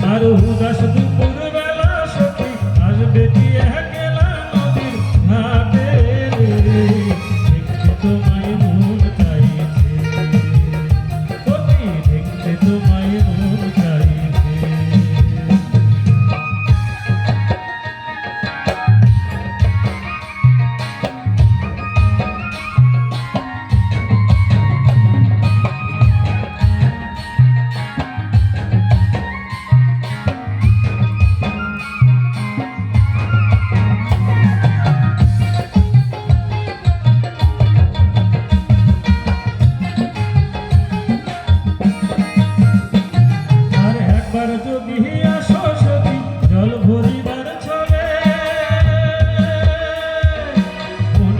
Mas o rumo da chuva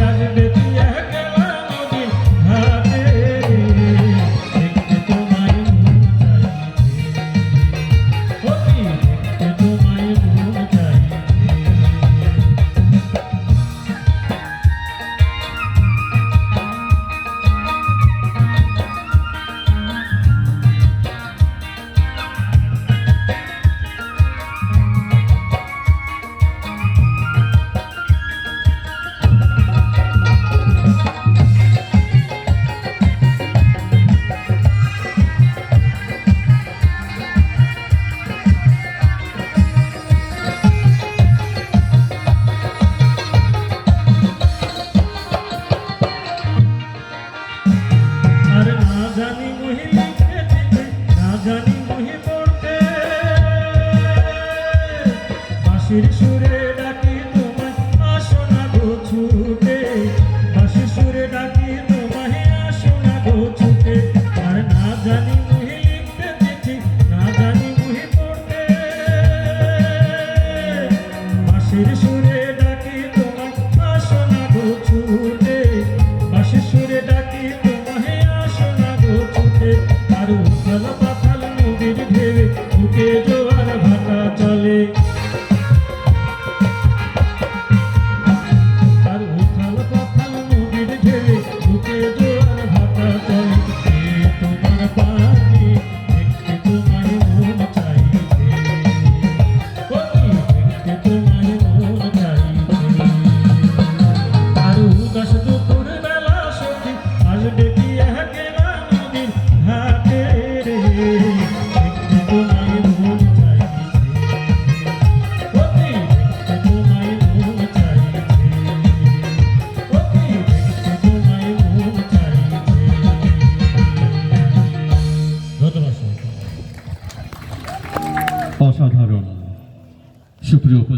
আসবে দিয়া রাজধানী বুকে জোয়ার ভাটা চলে। আর উথাল পাথাল নদীর ঢেলে বুকে জোয়ার ভাটা চলে। তোমার পাখি, দেখতে তোমার মন চাইছে। দেখতে তোমার মন চাইছে। আর উদাস দুপুর বেলা সখী আসবে উপস্থিত